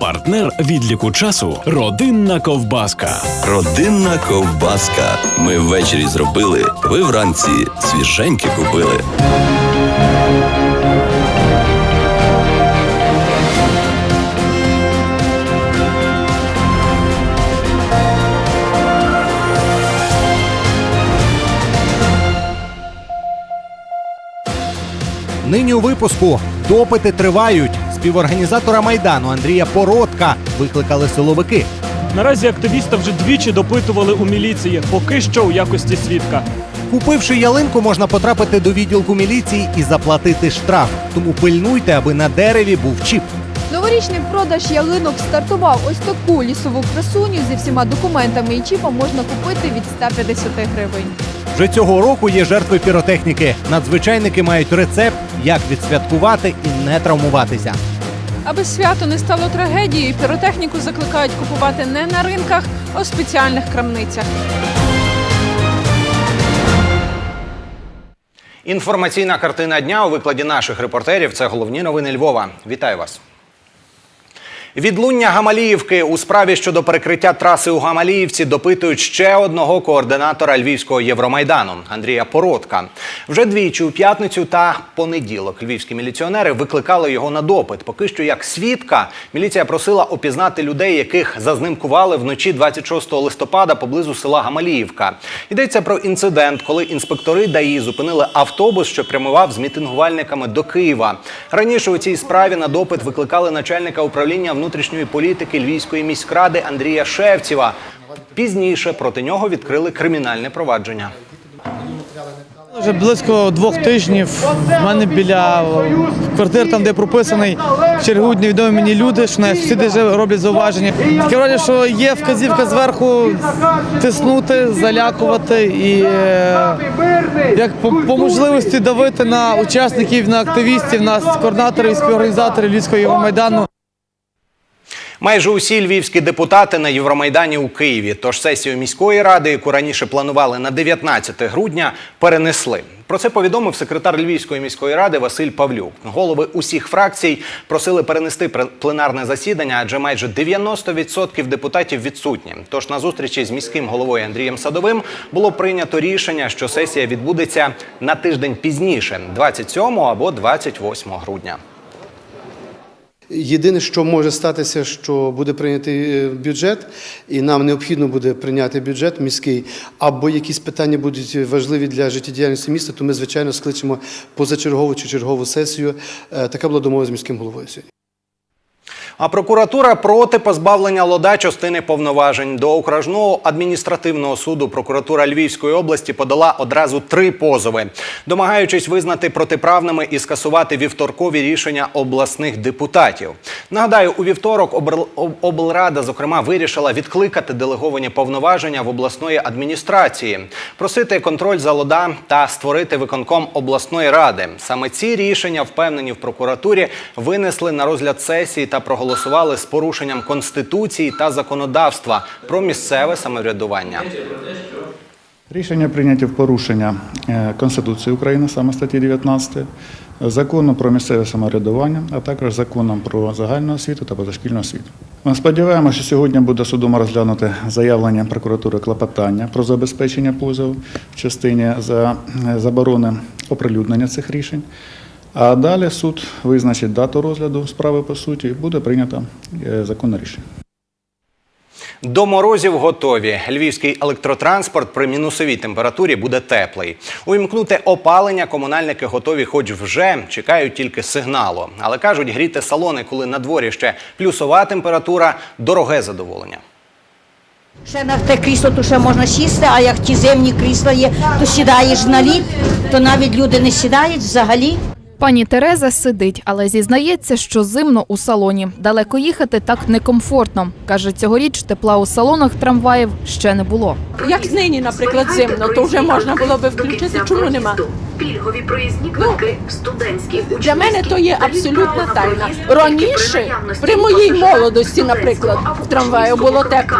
Партнер відліку часу родинна ковбаска. Родинна ковбаска. Ми ввечері зробили, ви вранці свіженьке купили. Нині у випуску допити тривають. Співорганізатора майдану Андрія Породка викликали силовики. Наразі активіста вже двічі допитували у міліції, поки що у якості свідка. Купивши ялинку, можна потрапити до відділку міліції і заплатити штраф. Тому пильнуйте, аби на дереві був чіп. Новорічний продаж ялинок стартував. Ось таку лісову красуню зі всіма документами і чіпом можна купити від 150 гривень. Вже цього року є жертви піротехніки. Надзвичайники мають рецепт, як відсвяткувати і не травмуватися. Аби свято не стало трагедією, піротехніку закликають купувати не на ринках, а у спеціальних крамницях. Інформаційна картина дня у викладі наших репортерів. Це головні новини Львова. Вітаю вас. Відлуння Гамаліївки у справі щодо перекриття траси у Гамаліївці допитують ще одного координатора Львівського Євромайдану Андрія Породка. Вже двічі у п'ятницю та понеділок львівські міліціонери викликали його на допит. Поки що як свідка міліція просила опізнати людей, яких зазнимкували вночі 26 листопада поблизу села Гамаліївка. Йдеться про інцидент, коли інспектори ДАІ зупинили автобус, що прямував з мітингувальниками до Києва. Раніше у цій справі на допит викликали начальника управління внутрішньої політики Львівської міськради Андрія Шевціва. Пізніше проти нього відкрили кримінальне провадження. Вже близько двох тижнів в мене біля квартир, там де прописаний, чергують невідомі мені люди, що навіть сусіди вже роблять зауваження. Таке враження, що є вказівка зверху тиснути, залякувати і е, як по, по можливості давити на учасників, на активістів, на координаторів і співорганізаторів Львівського Євромайдану. Майже усі львівські депутати на Євромайдані у Києві. Тож сесію міської ради, яку раніше планували на 19 грудня, перенесли. Про це повідомив секретар Львівської міської ради Василь Павлюк. Голови усіх фракцій просили перенести пленарне засідання, адже майже 90% депутатів відсутні. Тож на зустрічі з міським головою Андрієм Садовим було прийнято рішення, що сесія відбудеться на тиждень пізніше, 27 або 28 грудня. Єдине, що може статися, що буде прийнятий е, бюджет, і нам необхідно буде прийняти бюджет міський, або якісь питання будуть важливі для життєдіяльності міста, то ми, звичайно, скличемо позачергову чи чергову сесію. Е, Така була домова з міським головою сьогодні. А прокуратура проти позбавлення лода частини повноважень до окружного адміністративного суду. Прокуратура Львівської області подала одразу три позови, домагаючись визнати протиправними і скасувати вівторкові рішення обласних депутатів. Нагадаю, у вівторок облрада зокрема вирішила відкликати делеговані повноваження в обласної адміністрації, просити контроль за лода та створити виконком обласної ради. Саме ці рішення, впевнені в прокуратурі, винесли на розгляд сесії та проголосували з порушенням конституції та законодавства про місцеве самоврядування. Рішення прийняті в порушення е, Конституції України, саме статті 19, закону про місцеве самоврядування, а також законом про загальну освіту та позашкільну освіту. Ми сподіваємося, що сьогодні буде судом розглянути заявлення прокуратури клопотання про забезпечення позову в частині за е, заборони оприлюднення цих рішень. А далі суд визначить дату розгляду справи по суті і буде прийнято е, законне рішення. До морозів готові. Львівський електротранспорт при мінусовій температурі буде теплий. Увімкнути опалення комунальники готові, хоч вже чекають тільки сигналу. Але кажуть, гріти салони, коли на дворі ще плюсова температура дороге задоволення. Ще на те крісло то ще можна сісти, а як ті зимні крісла є, то сідаєш на лід, то навіть люди не сідають взагалі. Пані Тереза сидить, але зізнається, що зимно у салоні. Далеко їхати так некомфортно. Каже, цьогоріч тепла у салонах трамваїв ще не було. Як нині, наприклад, зимно, то вже можна було би включити. Чому нема? Пільгові проїзні квитки в студентській Для мене то є абсолютна тайна. Раніше, при моїй молодості, наприклад, в трамваї було тепло.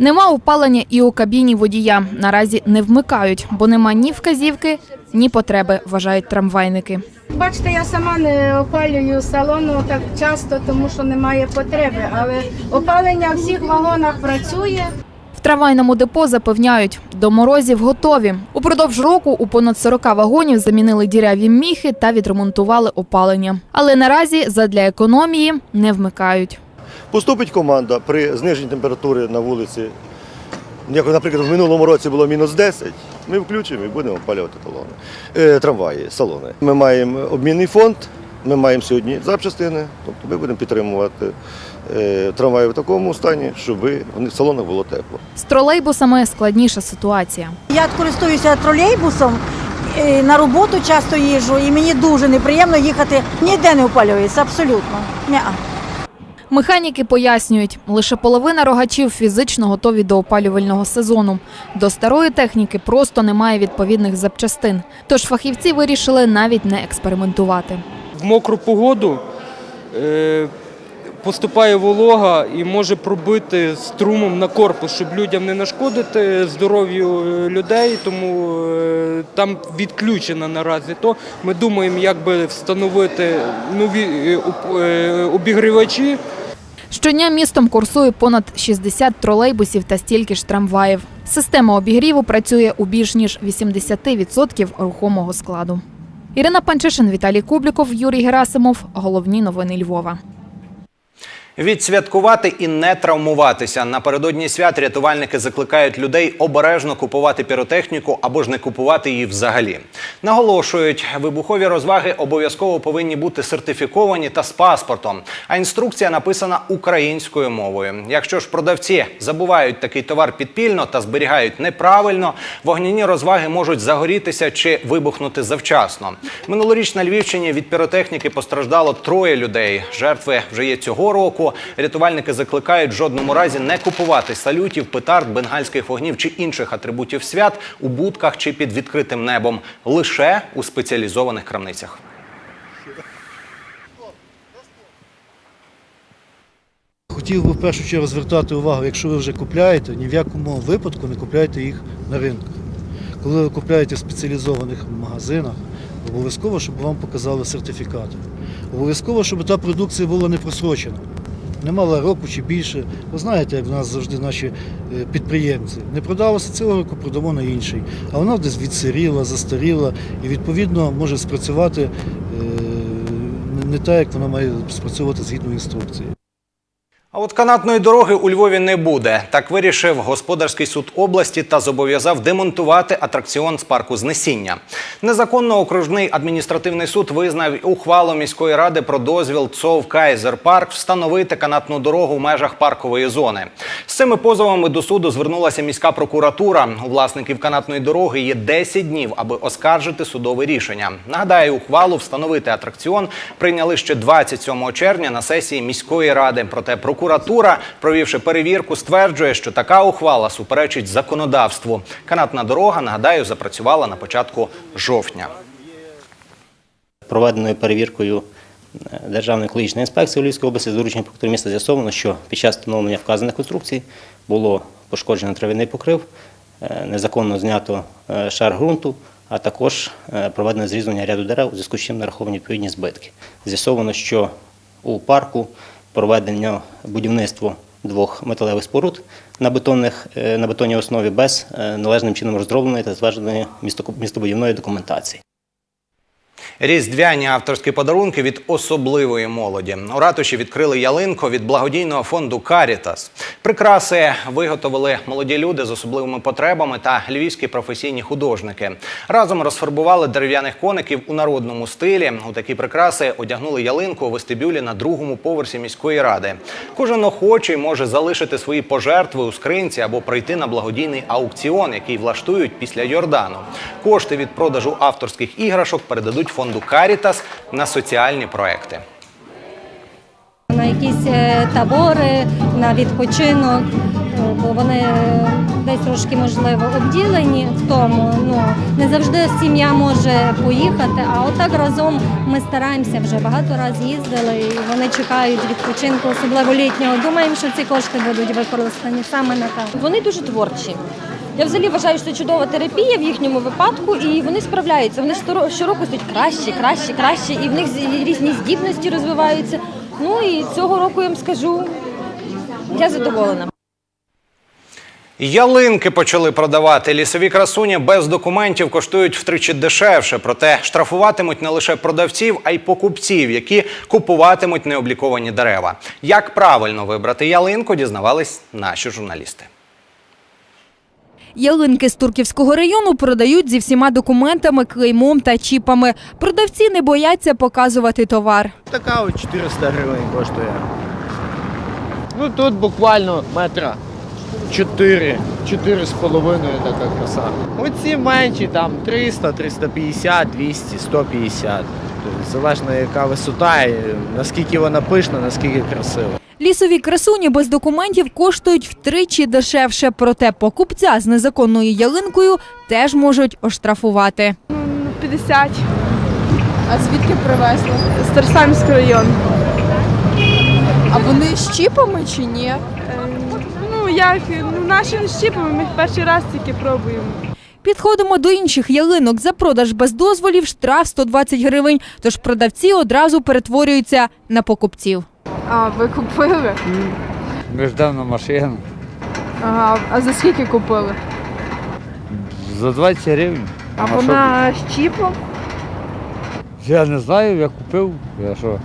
Нема опалення і у кабіні водія. Наразі не вмикають, бо нема ні вказівки, ні потреби, вважають трамвайники. Бачите, я сама не опалюю салону так часто, тому що немає потреби. Але опалення в всіх вагонах працює. В трамвайному депо запевняють, до морозів готові. Упродовж року у понад 40 вагонів замінили діряві міхи та відремонтували опалення. Але наразі задля економії не вмикають. Поступить команда при зниженні температури на вулиці. Як, наприклад, в минулому році було мінус 10, ми включимо і будемо опалювати талони, е, трамваї, салони. Ми маємо обмінний фонд, ми маємо сьогодні запчастини, тобто ми будемо підтримувати е, трамваї в такому стані, щоб в салонах було тепло. З тролейбусами складніша ситуація. Я користуюся тролейбусом, е, на роботу часто їжджу, і мені дуже неприємно їхати. Ніде не опалюється, абсолютно. Ня. Механіки пояснюють, лише половина рогачів фізично готові до опалювального сезону. До старої техніки просто немає відповідних запчастин. Тож фахівці вирішили навіть не експериментувати. В мокру погоду е, поступає волога і може пробити струмом на корпус, щоб людям не нашкодити здоров'ю е, людей, тому е, там відключено наразі то. Ми думаємо, як би встановити нові е, обігрівачі. Щодня містом курсує понад 60 тролейбусів та стільки ж трамваїв. Система обігріву працює у більш ніж 80% рухомого складу. Ірина Панчишин, Віталій Кубліков, Юрій Герасимов. Головні новини Львова. Відсвяткувати і не травмуватися. Напередодні свят рятувальники закликають людей обережно купувати піротехніку або ж не купувати її взагалі. Наголошують, вибухові розваги обов'язково повинні бути сертифіковані та з паспортом. А інструкція написана українською мовою. Якщо ж продавці забувають такий товар підпільно та зберігають неправильно, вогняні розваги можуть загорітися чи вибухнути завчасно. Минулоріч на Львівщині від піротехніки постраждало троє людей. Жертви вже є цього року. Рятувальники закликають в жодному разі не купувати салютів, петард, бенгальських вогнів чи інших атрибутів свят у будках чи під відкритим небом лише у спеціалізованих крамницях. Хотів би в першу чергу звертати увагу, якщо ви вже купляєте, ні в якому випадку не купляйте їх на ринку. Коли ви купляєте в спеціалізованих магазинах, обов'язково, щоб вам показали сертифікати. Обов'язково, щоб та продукція була не просрочена. Не мала року чи більше. Ви знаєте, як в нас завжди наші е, підприємці. Не продалося цього року, продамо на інший. А вона десь відсиріла, застаріла і відповідно може спрацювати е, не так, як вона має спрацьовувати згідно інструкції. А от канатної дороги у Львові не буде. Так вирішив господарський суд області та зобов'язав демонтувати атракціон з парку знесіння. Незаконно окружний адміністративний суд визнав ухвалу міської ради про дозвіл ЦОВ Кайзер Парк встановити канатну дорогу в межах паркової зони. З цими позовами до суду звернулася міська прокуратура. У власників канатної дороги є 10 днів, аби оскаржити судове рішення. Нагадаю, ухвалу встановити атракціон прийняли ще 27 червня на сесії міської ради. Проте прокуратура, провівши перевірку, стверджує, що така ухвала суперечить законодавству. Канатна дорога, нагадаю, запрацювала на початку жовтня. проведеною перевіркою е, Державної екологічної інспекції Львівської області з дорученням міста з'ясовано, що під час встановлення вказаних конструкцій було пошкоджено трав'яний покрив, е, незаконно знято е, шар ґрунту, а також проведено зрізання ряду дерев, у зв'язку з чим нараховані відповідні збитки. З'ясовано, що у парку проведено будівництва двох металевих споруд на, бетонних, е, на бетонній основі без е, належним чином розробленої та місто- містобудівної документації. Різдвяні авторські подарунки від особливої молоді. У ратуші відкрили ялинку від благодійного фонду Карітас. Прикраси виготовили молоді люди з особливими потребами та львівські професійні художники. Разом розфарбували дерев'яних коників у народному стилі. У такі прикраси одягнули ялинку у вестибюлі на другому поверсі міської ради. Кожен охочий може залишити свої пожертви у скринці або прийти на благодійний аукціон, який влаштують після Йордану. Кошти від продажу авторських іграшок передадуть фонду Карітас на соціальні проекти. на якісь е, табори, на відпочинок, е, бо вони десь трошки можливо обділені в тому. Ну не завжди сім'я може поїхати, а отак разом ми стараємося вже багато разів їздили, і вони чекають відпочинку, особливо літнього. Думаємо, що ці кошти будуть використані саме на те. Вони дуже творчі. Я взагалі вважаю, що це чудова терапія в їхньому випадку, і вони справляються. Вони щоро- щороку стають краще, краще, краще, і в них різні здібності розвиваються. Ну і цього року я вам скажу, я задоволена. Ялинки почали продавати. Лісові красуні без документів коштують втричі дешевше. Проте штрафуватимуть не лише продавців, а й покупців, які купуватимуть необліковані дерева. Як правильно вибрати ялинку, дізнавались наші журналісти. Ялинки з Турківського району продають зі всіма документами, клеймом та чіпами. Продавці не бояться показувати товар. Така от 400 гривень коштує. Ну тут буквально метра 4, 4 з половиною така краса. Оці менші там 300, 350, 200, 150. Тобто, залежно яка висота, і наскільки вона пишна, наскільки красива. Лісові красуні без документів коштують втричі дешевше, проте покупця з незаконною ялинкою теж можуть оштрафувати. 50. А звідки привезли? З Терсамського району. А вони з чіпами чи ні? Ну як, ну наші з чіпами, ми їх перший раз тільки пробуємо. Підходимо до інших ялинок. За продаж без дозволів штраф 120 гривень. Тож продавці одразу перетворюються на покупців. А, ви купили? Ждемо машину. Ага, а за скільки купили? За 20 гривень. А що вона з чіпом? Я не знаю, я купив. Я що?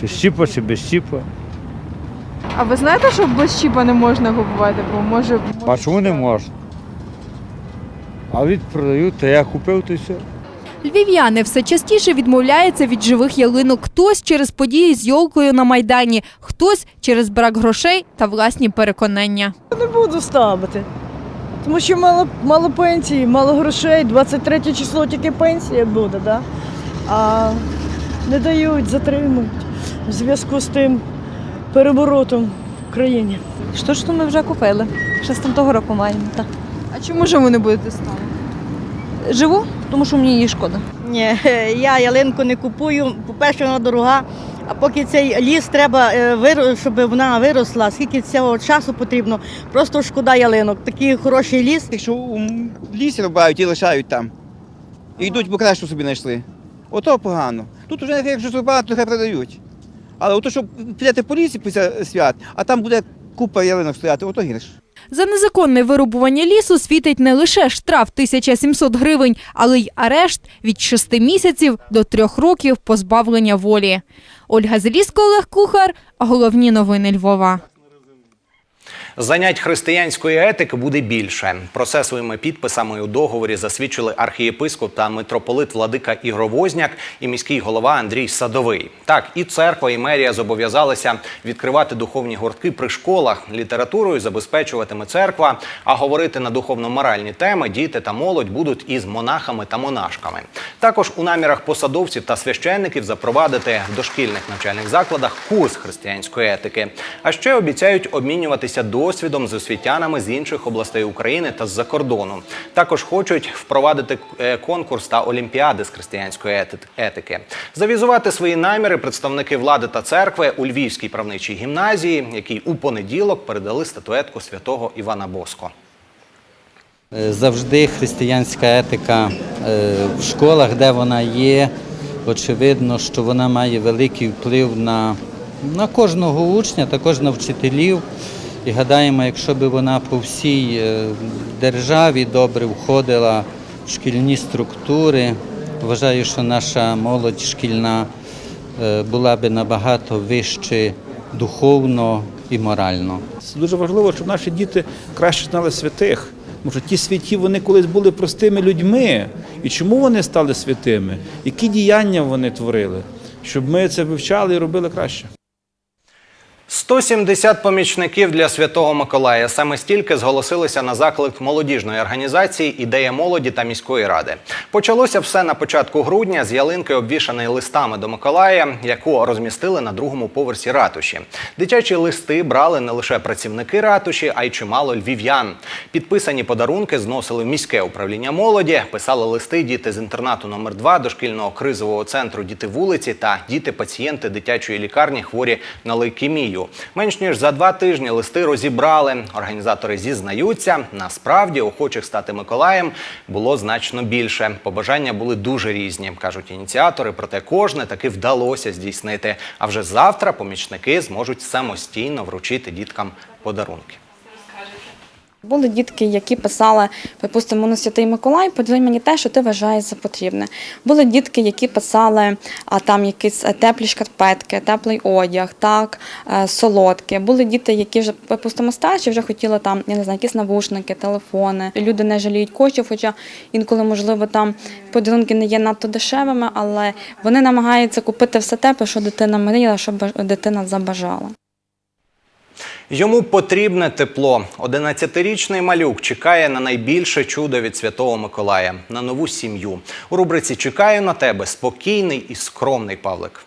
Чи з чіпа, чи без чіпа. А ви знаєте, що без чіпа не можна купувати, бо може. А чому не можна? А від продають, то я купив, то й все. Львів'яни все частіше відмовляються від живих ялинок. Хтось через події з йолкою на майдані, хтось через брак грошей та власні переконання. Не буду ставити. Тому що мало, мало пенсії, мало грошей, 23 число тільки пенсія буде, да? а не дають, затримують в зв'язку з тим переворотом в країні. Що ж то ми вже купили? Ще з того року маємо. Так. А чому ж ви не будете ставити? Живу, тому що мені її шкода. Ні, я ялинку не купую. По-перше, вона дорога. А поки цей ліс треба, е, щоб вона виросла, скільки цього часу потрібно, просто шкода ялинок. Такий хороший ліс. Якщо у лісі рубають і лишають там. І йдуть, бо краще собі знайшли. Ото погано. Тут вже якщо зрубати, то хай продають. Але ото, щоб підете по лісі після свят, а там буде купа ялинок стояти, ото гірше. За незаконне вирубування лісу світить не лише штраф 1700 гривень, але й арешт від 6 місяців до 3 років позбавлення волі. Ольга Зеліско, Олег Кухар. Головні новини Львова. Занять християнської етики буде більше. Про це своїми підписами у договорі засвідчили архієпископ та митрополит Владика Ігор Возняк і міський голова Андрій Садовий. Так, і церква, і мерія зобов'язалися відкривати духовні гуртки при школах. Літературою забезпечуватиме церква, а говорити на духовно-моральні теми діти та молодь будуть із монахами та монашками. Також у намірах посадовців та священників запровадити в дошкільних навчальних закладах курс християнської етики. А ще обіцяють обмінюватися досвідом з освітянами з інших областей України та з-за кордону. Також хочуть впровадити е, конкурс та олімпіади з християнської етики. Завізувати свої наміри представники влади та церкви у Львівській правничій гімназії, якій у понеділок передали статуетку святого Івана Боско. Е, Завжди християнська етика е, в школах, де вона є, очевидно, що вона має великий вплив на, на кожного учня, також на вчителів. І гадаємо, якщо б вона по всій е, державі добре входила в шкільні структури, вважаю, що наша молодь шкільна е, була би набагато вище духовно і морально. Це дуже важливо, щоб наші діти краще знали святих. Тому що ті святі вони колись були простими людьми. І чому вони стали святими? Які діяння вони творили? Щоб ми це вивчали і робили краще. 170 помічників для Святого Миколая. Саме стільки зголосилися на заклик молодіжної організації Ідея молоді та міської ради. Почалося все на початку грудня з ялинки, обвішаної листами до Миколая, яку розмістили на другому поверсі ратуші. Дитячі листи брали не лише працівники ратуші, а й чимало львів'ян. Підписані подарунки зносили міське управління молоді, писали листи діти з інтернату номер 2 дошкільного кризового центру Діти вулиці та діти-пацієнти дитячої лікарні хворі на лейкемію. Менш ніж за два тижні листи розібрали. Організатори зізнаються, насправді охочих стати Миколаєм було значно більше. Побажання були дуже різні, кажуть ініціатори. Проте кожне таки вдалося здійснити. А вже завтра помічники зможуть самостійно вручити діткам подарунки. Були дітки, які писали, припустимо, на Святий Миколай, подзвонь мені те, що ти вважаєш за потрібне. Були дітки, які писали а там якісь е, теплі шкарпетки, теплий одяг, так, е, солодке. Були діти, які вже, припустимо, старші, вже хотіли там, я не знаю, якісь навушники, телефони. Люди не жаліють коштів, хоча інколи, можливо, там подарунки не є надто дешевими, але вони намагаються купити все те, про що дитина мріяла, що дитина забажала. Йому потрібне тепло. 11-річний малюк чекає на найбільше чудо від Святого Миколая на нову сім'ю. У рубриці Чекаю на тебе спокійний і скромний Павлик.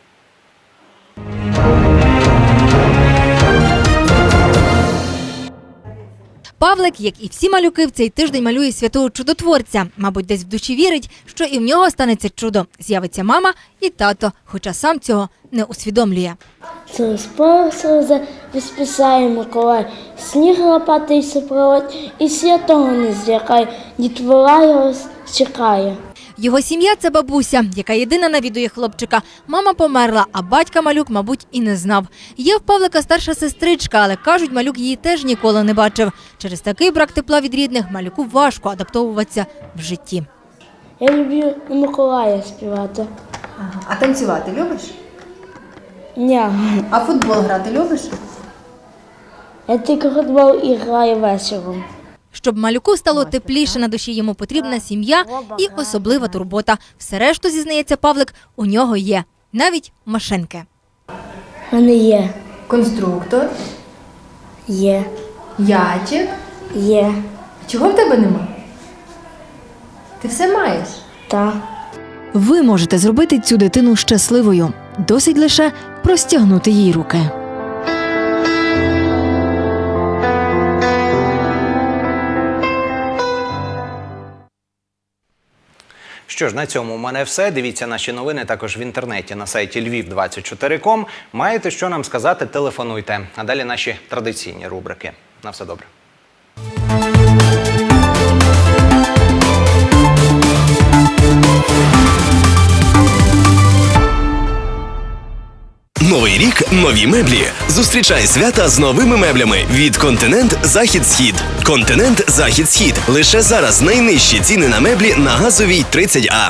Павлик, як і всі малюки, в цей тиждень малює святого чудотворця. Мабуть, десь в душі вірить, що і в нього станеться чудо. З'явиться мама і тато, хоча сам цього не усвідомлює. Це пороза розписає Миколай, сніг лопатий супровод, і святого не злякає, дітвора його чекає. Його сім'я це бабуся, яка єдина навідує хлопчика. Мама померла, а батька малюк, мабуть, і не знав. Є в Павлика старша сестричка, але кажуть, малюк її теж ніколи не бачив. Через такий брак тепла від рідних малюку важко адаптовуватися в житті. Я люблю на Миколая співати. А танцювати любиш? Ні, А футбол грати любиш? я тільки футбол і граю вечором. Щоб малюку стало тепліше на душі, йому потрібна сім'я і особлива турбота. Все решту, зізнається Павлик, у нього є. Навіть машинки. У мене є. Конструктор, Є. ячик. Є. Чого в тебе нема? Ти все маєш? Так. Ви можете зробити цю дитину щасливою. Досить лише простягнути їй руки. Що ж, на цьому у мене все. Дивіться наші новини також в інтернеті на сайті Львів24.com. Маєте що нам сказати, телефонуйте. А далі наші традиційні рубрики. На все добре. Рік, нові меблі. Зустрічай свята з новими меблями від Континент Захід Схід. Континент Захід Схід. Лише зараз найнижчі ціни на меблі на газовій 30А.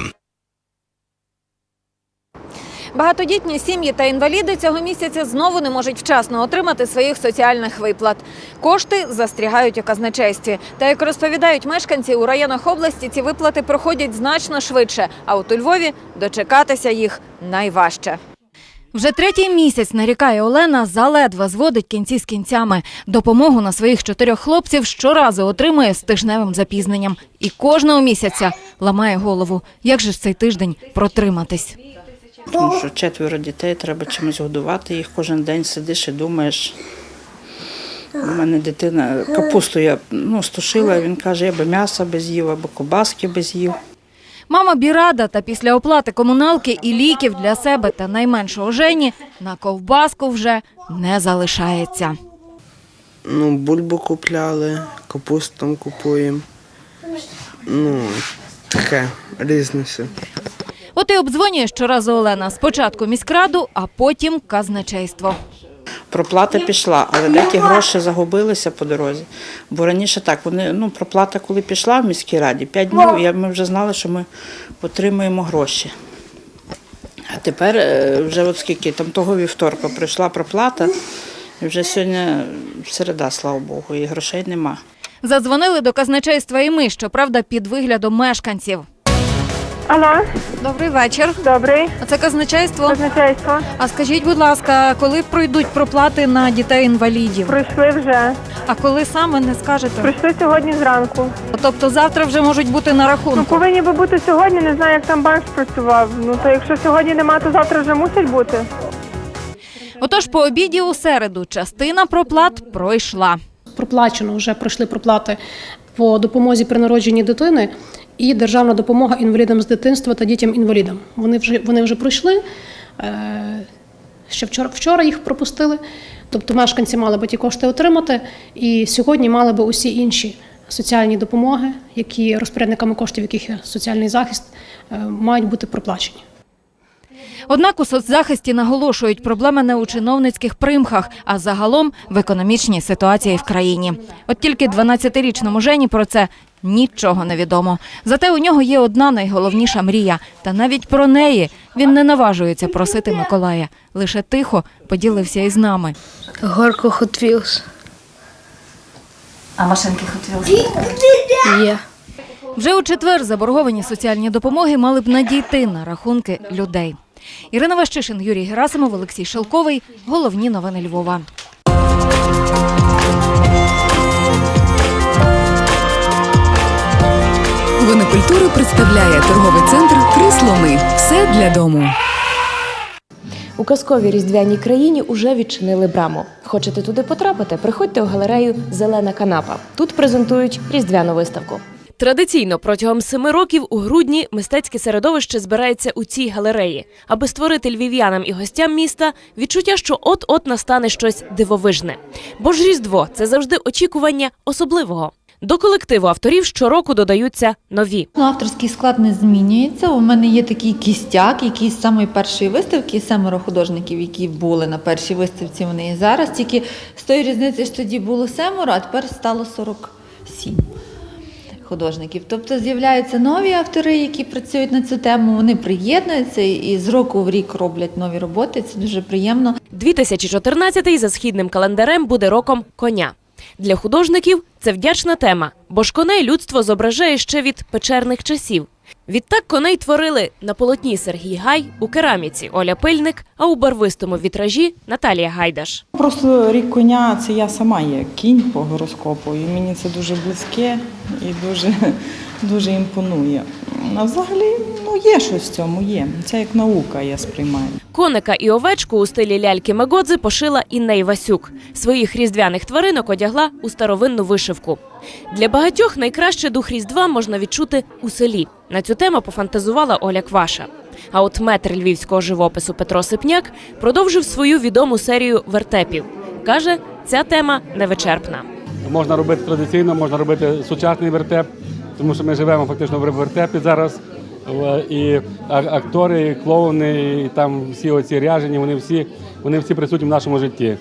Багатодітні сім'ї та інваліди цього місяця знову не можуть вчасно отримати своїх соціальних виплат. Кошти застрягають у казначействі. Та як розповідають мешканці, у районах області ці виплати проходять значно швидше. А от у Львові дочекатися їх найважче. Вже третій місяць нарікає Олена, заледве зводить кінці з кінцями. Допомогу на своїх чотирьох хлопців щоразу отримує з тижневим запізненням. І кожного місяця ламає голову. Як же ж цей тиждень протриматись? Тому що четверо дітей, треба чимось годувати їх кожен день сидиш і думаєш. У мене дитина капусту я ну, стушила, він каже, я би м'яса без їв, або кобаски без їв. Мама Бірада та після оплати комуналки і ліків для себе та найменшого Жені на ковбаску вже не залишається. Ну, бульбу купляли, капусту там купуємо. Ну, таке, різне все. От і обдзвонює щоразу Олена. Спочатку міськраду, а потім казначейство. Проплата пішла, але деякі гроші загубилися по дорозі. Бо раніше так, вони, ну, проплата, коли пішла в міській раді, 5 днів, я, ми вже знали, що ми отримуємо гроші. А тепер е, вже от скільки, там того вівторка прийшла проплата, і вже сьогодні середа, слава Богу, і грошей нема. Задзвонили до казначейства і ми, щоправда, під виглядом мешканців. Алло, Добрий вечір. добрий. А це казначейство. Казначейство. А скажіть, будь ласка, коли пройдуть проплати на дітей інвалідів? Прийшли вже. А коли саме не скажете? Прийшли сьогодні зранку. Тобто завтра вже можуть бути на Ну, рахунку. повинні би бути сьогодні, не знаю, як там банк спрацював. Ну, то якщо сьогодні нема, то завтра вже мусять бути. Отож, по обіді у середу частина проплат пройшла. проплачено, вже пройшли проплати по допомозі при народженні дитини і державна допомога інвалідам з дитинства та дітям-інвалідам. Вони вже, вони вже пройшли. е, Ще вчора, вчора їх пропустили, тобто мешканці мали би ті кошти отримати, і сьогодні мали би усі інші соціальні допомоги, які розпорядниками коштів, яких є соціальний захист, е, мають бути проплачені. Однак у соцзахисті наголошують, проблема не у чиновницьких примхах, а загалом в економічній ситуації в країні. От тільки 12-річному Жені про це нічого не відомо. Зате у нього є одна найголовніша мрія, та навіть про неї він не наважується просити Миколая. Лише тихо поділився із нами. Горко Wheels. А машинки хотіли. Є. Вже у четвер заборговані соціальні допомоги мали б надійти на рахунки людей. Ірина Ващишин, Юрій Герасимов, Олексій Шелковий. Головні новини Львова. Вони культури представляє торговий центр Три слони. Все для дому. У казковій різдвяній країні уже відчинили браму. Хочете туди потрапити? Приходьте у галерею Зелена канапа. Тут презентують різдвяну виставку. Традиційно протягом семи років у грудні мистецьке середовище збирається у цій галереї, аби створити львів'янам і гостям міста відчуття, що от-от настане щось дивовижне. Бо ж Різдво це завжди очікування особливого. До колективу авторів щороку додаються нові. Ну, авторський склад не змінюється. У мене є такий кістяк, який з самої першої виставки, семеро художників, які були на першій виставці, вони і зараз. Тільки з тої різниці, що тоді було семеро, а тепер стало 47 художників. Тобто з'являються нові автори, які працюють на цю тему. Вони приєднуються і з року в рік роблять нові роботи. Це дуже приємно. 2014 за східним календарем буде роком коня. Для художників це вдячна тема, бо ж коней людство зображає ще від печерних часів. Відтак коней творили на полотні Сергій Гай, у кераміці Оля Пильник, а у барвистому вітражі Наталія Гайдаш. Просто рік коня це я сама є кінь по гороскопу, і мені це дуже близьке і дуже, дуже імпонує. А взагалі, ну є щось в цьому, є. Це як наука, я сприймаю. Коника і овечку у стилі ляльки Мегодзи пошила Інна Івасюк. Своїх різдвяних тваринок одягла у старовинну вишивку. Для багатьох найкраще дух Різдва можна відчути у селі. На цю тему пофантазувала Оля Кваша. А от метр львівського живопису Петро Сипняк продовжив свою відому серію вертепів. Каже, ця тема невичерпна. Можна робити традиційно, можна робити сучасний вертеп, тому що ми живемо фактично в вертепі зараз. І актори, і клоуни, і там всі оці ряжені, вони всі, вони всі присутні в нашому житті.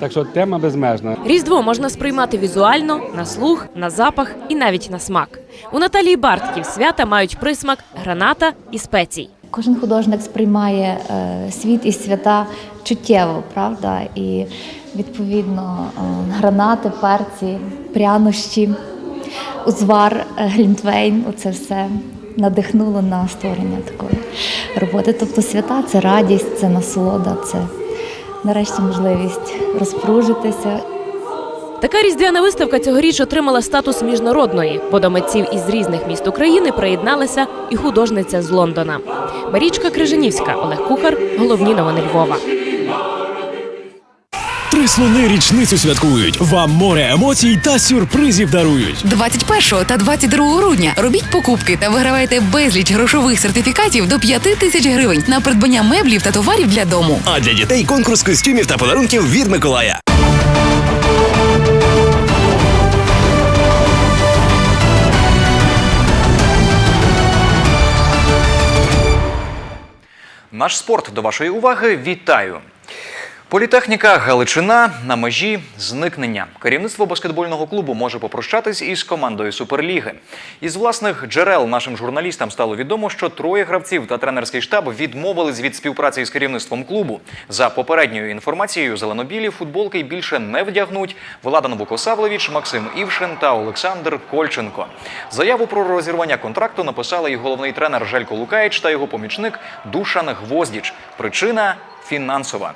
Так що тема безмежна. Різдво можна сприймати візуально, на слух, на запах і навіть на смак. У Наталії Бартків свята мають присмак граната і спецій. Кожен художник сприймає е, світ і свята чуттєво, правда? І відповідно е, гранати, перці, прянощі, узвар, е, глінтвейн оце все надихнуло на створення такої роботи. Тобто свята це радість, це насолода, це нарешті можливість розпружитися. Така різдвяна виставка цьогоріч отримала статус міжнародної, бо до митців із різних міст України приєдналася і художниця з Лондона. Марічка Крижанівська, Олег Кухар, головні новини Львова. Слони річницю святкують. Вам море емоцій та сюрпризів дарують. 21 та 22 грудня робіть покупки та вигравайте безліч грошових сертифікатів до 5 тисяч гривень на придбання меблів та товарів для дому. А для дітей конкурс костюмів та подарунків від Миколая. Наш спорт до вашої уваги. Вітаю! Політехніка Галичина на межі зникнення. Керівництво баскетбольного клубу може попрощатись із командою Суперліги. Із власних джерел нашим журналістам стало відомо, що троє гравців та тренерський штаб відмовились від співпраці з керівництвом клубу. За попередньою інформацією, зеленобілі футболки більше не вдягнуть Влада Новокосавлевич, Максим Івшин та Олександр Кольченко. Заяву про розірвання контракту написали і головний тренер Желько Лукаєч та його помічник Душан Гвоздіч. Причина фінансова.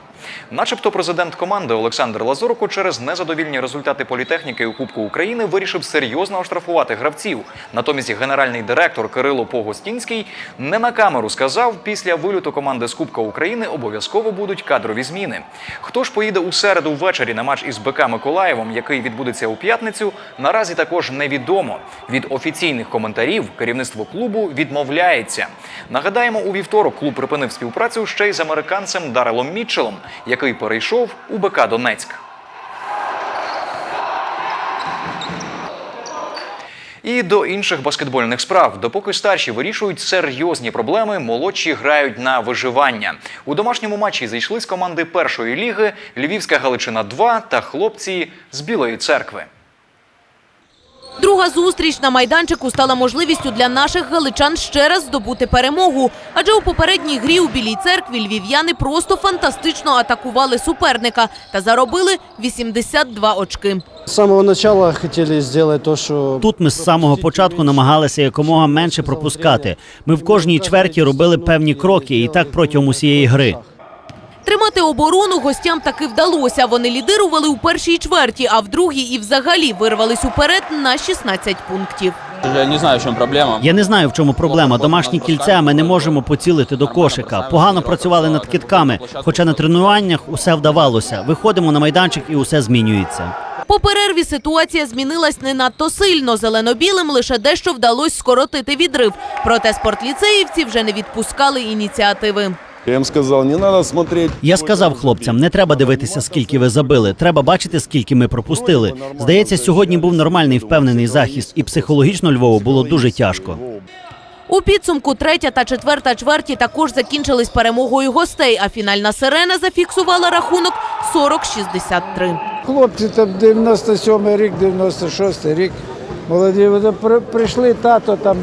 Начебто президент команди Олександр Лазорко через незадовільні результати політехніки у Кубку України вирішив серйозно оштрафувати гравців. Натомість генеральний директор Кирило Погостінський не на камеру сказав, після виліту команди з Кубка України обов'язково будуть кадрові зміни. Хто ж поїде у середу ввечері на матч із БК Миколаєвом, який відбудеться у п'ятницю, наразі також невідомо. Від офіційних коментарів керівництво клубу відмовляється. Нагадаємо, у вівторок клуб припинив співпрацю ще й з американцем Дарелом Мітчелом, який перейшов у БК Донецьк. І до інших баскетбольних справ. Допоки старші вирішують серйозні проблеми, молодші грають на виживання. У домашньому матчі зайшлись команди першої ліги Львівська Галичина 2 та хлопці з Білої церкви. Друга зустріч на майданчику стала можливістю для наших галичан ще раз здобути перемогу. Адже у попередній грі у Білій церкві львів'яни просто фантастично атакували суперника та заробили 82 очки. З самого початку хотіли зробити те, що Тут ми з самого початку намагалися якомога менше пропускати. Ми в кожній чверті робили певні кроки, і так протягом усієї гри. Тримати оборону гостям таки вдалося. Вони лідирували у першій чверті, а в другій і взагалі вирвались уперед на 16 пунктів. Я не знаю, в чому проблема. Я не знаю, в чому проблема. Домашні кільця ми не можемо поцілити до кошика. Погано працювали над китками. Хоча на тренуваннях усе вдавалося. Виходимо на майданчик і усе змінюється. По перерві ситуація змінилась не надто сильно. Зелено-білим лише дещо вдалося скоротити відрив. Проте спортліцеївці вже не відпускали ініціативи. Я їм сказав, не треба смотреть. Я сказав хлопцям, не треба дивитися, скільки ви забили. Треба бачити, скільки ми пропустили. Здається, сьогодні був нормальний впевнений захист, і психологічно Львову було дуже тяжко. У підсумку третя та четверта чверті також закінчились перемогою гостей, а фінальна сирена зафіксувала рахунок 40-63. Хлопці там 97 рік, 96 рік. Молоді прийшли тато, там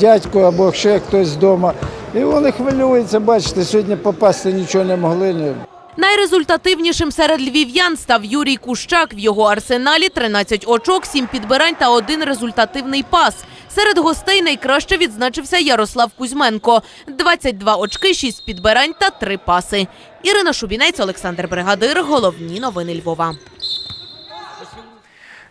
дядько або ще хтось з дому. І вони хвилюються, бачите, сьогодні попасти нічого не могли. Найрезультативнішим серед львів'ян став Юрій Кущак. В його арсеналі 13 очок, 7 підбирань та один результативний пас. Серед гостей найкраще відзначився Ярослав Кузьменко. 22 очки, 6 підбирань та 3 паси. Ірина Шубінець, Олександр Бригадир. Головні новини Львова.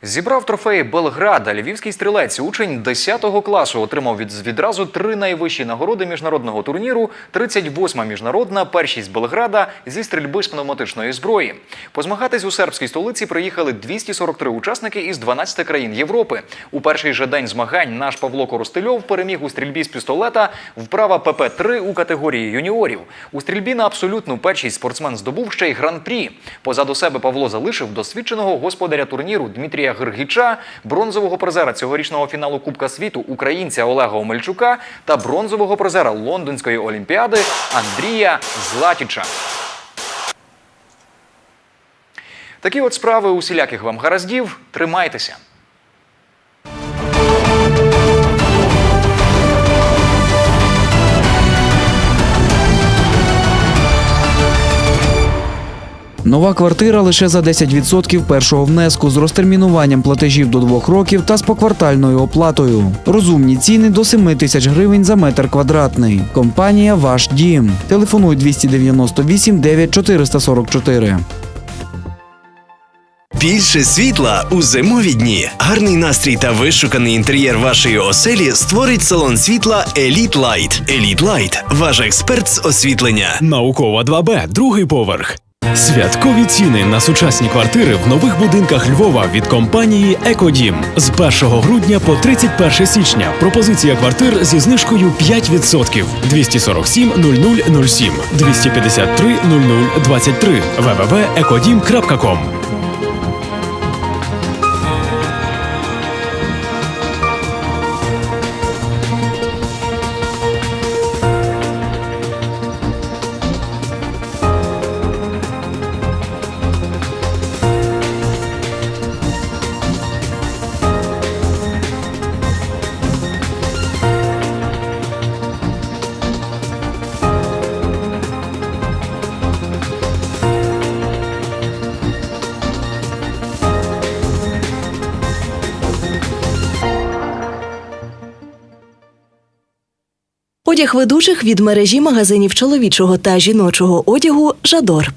Зібрав трофеї Белграда. Львівський стрілець, учень 10 класу, отримав від відразу три найвищі нагороди міжнародного турніру. 38-ма міжнародна, першість Белграда зі стрільби з пневматичної зброї. Позмагатись у сербській столиці приїхали 243 учасники із 12 країн Європи. У перший же день змагань наш Павло Коростельов переміг у стрільбі з пістолета вправа ПП-3 у категорії юніорів. У стрільбі на абсолютну першість спортсмен здобув ще й гран-прі. Позаду себе Павло залишив досвідченого господаря турніру Дмитрія Гиргіча, бронзового призера цьогорічного фіналу Кубка світу українця Олега Омельчука та бронзового призера Лондонської олімпіади Андрія Златіча. Такі от справи усіляких вам гараздів. Тримайтеся. Нова квартира лише за 10% першого внеску з розтермінуванням платежів до двох років та з поквартальною оплатою. Розумні ціни до 7 тисяч гривень за метр квадратний. Компанія Ваш дім. Телефонуй 298 9 444. Більше світла у зимові дні. Гарний настрій та вишуканий інтер'єр вашої оселі створить салон світла Elite Light. Elite Light – ваш експерт з освітлення. Наукова 2Б, другий поверх. Святкові ціни на сучасні квартири в нових будинках Львова від компанії Екодім з 1 грудня по 31 січня. Пропозиція квартир зі знижкою 5%. 247 0007 253 0023 www.ecodim.com Ведучих від мережі магазинів чоловічого та жіночого одягу Жадор.